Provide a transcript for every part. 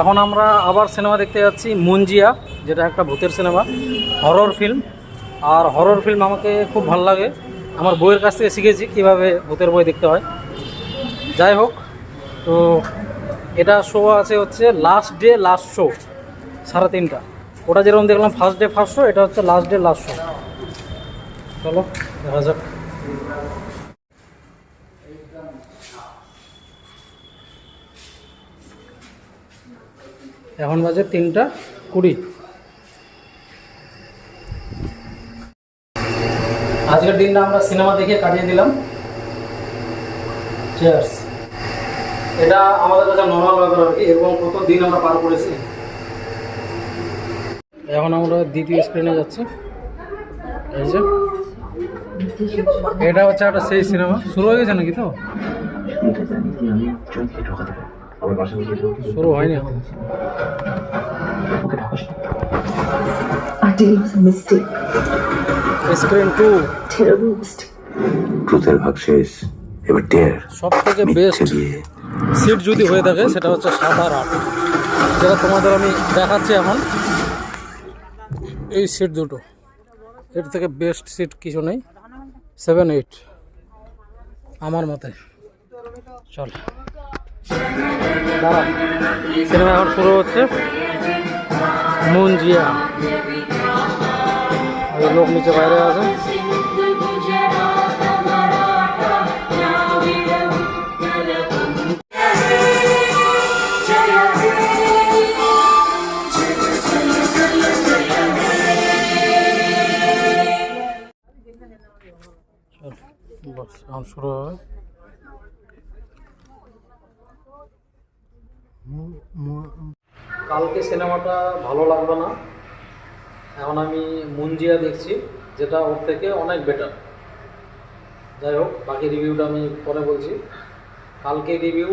এখন আমরা আবার সিনেমা দেখতে যাচ্ছি মুঞ্জিয়া যেটা একটা ভূতের সিনেমা হরর ফিল্ম আর হরর ফিল্ম আমাকে খুব ভালো লাগে। আমার বইয়ের কাছ থেকে শিখেছি কীভাবে ভূতের বই দেখতে হয়। যাই হোক, তো এটা শো আছে হচ্ছে লাস্ট ডে লাস্ট শো সাড়ে তিনটা। ওটা যেরকম দেখলাম ফার্স্ট ডে ফার্স্ট শো এটা হচ্ছে লাস্ট ডে লাস্ট শো চলো, দেখা যাক। এখন বাজে তিনটা কুড়ি। আজকের দিনটা আমরা সিনেমা দেখে কাটিয়ে দিলাম। এটা আমাদের কাছে নর্মাল ব্যাপার আর কি, এরকম কত দিন আমরা পার করেছি। এখন আমরা দ্বিতীয় স্ক্রিনে যাচ্ছি। এটা হচ্ছে একটা সেই সিনেমা। শুরু হয়ে গেছে নাকি তো? শুরু হয়নি। Adil was a mistake, screen to terrible mistake. ট্রুথের ভাগ শেষ এবার টের সব থেকে বেস্ট সিট যদি হয়ে থাকে সেটা হচ্ছে সাত আর আট যেটা তোমাদের আমি দেখাচ্ছি এখন। এই সিট দুটো। এর থেকে বেস্ট সিট কিছু নেই। সেভেন এইট আমার মতে। চল। দাঁড়া সিনেমা এখন শুরু হচ্ছে মুঞ্জিয়া ওই লোক নিচে বাইরে আছে চল বস এখন শুরু হবে কালকে সিনেমাটা ভালো লাগল না। এখন আমি মুঞ্জিয়া দেখছি যেটা ওর থেকে অনেক বেটার যাই হোক বাকি রিভিউটা আমি পরে বলছি। কালকে রিভিউ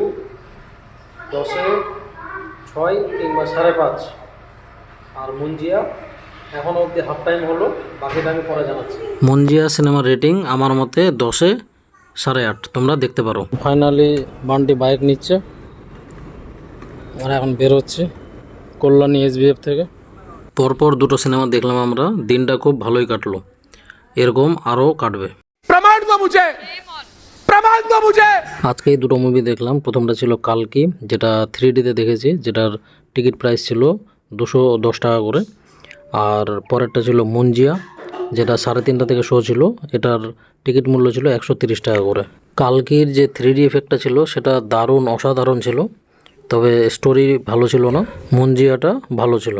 দশে ছয় কিংবা সাড়ে পাঁচ। আর মুঞ্জিয়া এখন অবধি হাফ টাইম হলো বাকিটা আমি পরে জানাচ্ছি। মঞ্জিয়া সিনেমার রেটিং আমার মতে দশে সাড়ে আট তোমরা দেখতে পারো। ফাইনালি বান্টি বাইক নিচ্ছে। আমরা এখন বেরোচ্ছি কল্যাণী এসবিএফ থেকে। পরপর দুটো সিনেমা দেখলাম আমরা দিনটা খুব ভালোই কাটলো। এরকম আরও কাটবে। আজকে এই দুটো মুভি দেখলাম। প্রথমটা ছিল কালকি যেটা থ্রি ডিতে দেখেছি যেটার টিকিট প্রাইস ছিল দুশো দশ টাকা করে। আর পরেরটা ছিল মঞ্জিয়া যেটা সাড়ে তিনটা থেকে শো ছিল। এটার টিকিট মূল্য ছিল একশো টাকা করে। কালকির যে থ্রি ডি এফেক্টটা ছিল সেটা দারুণ অসাধারণ ছিল। তবে স্টোরি ভালো ছিল না মঞ্জিয়াটা ভালো ছিল।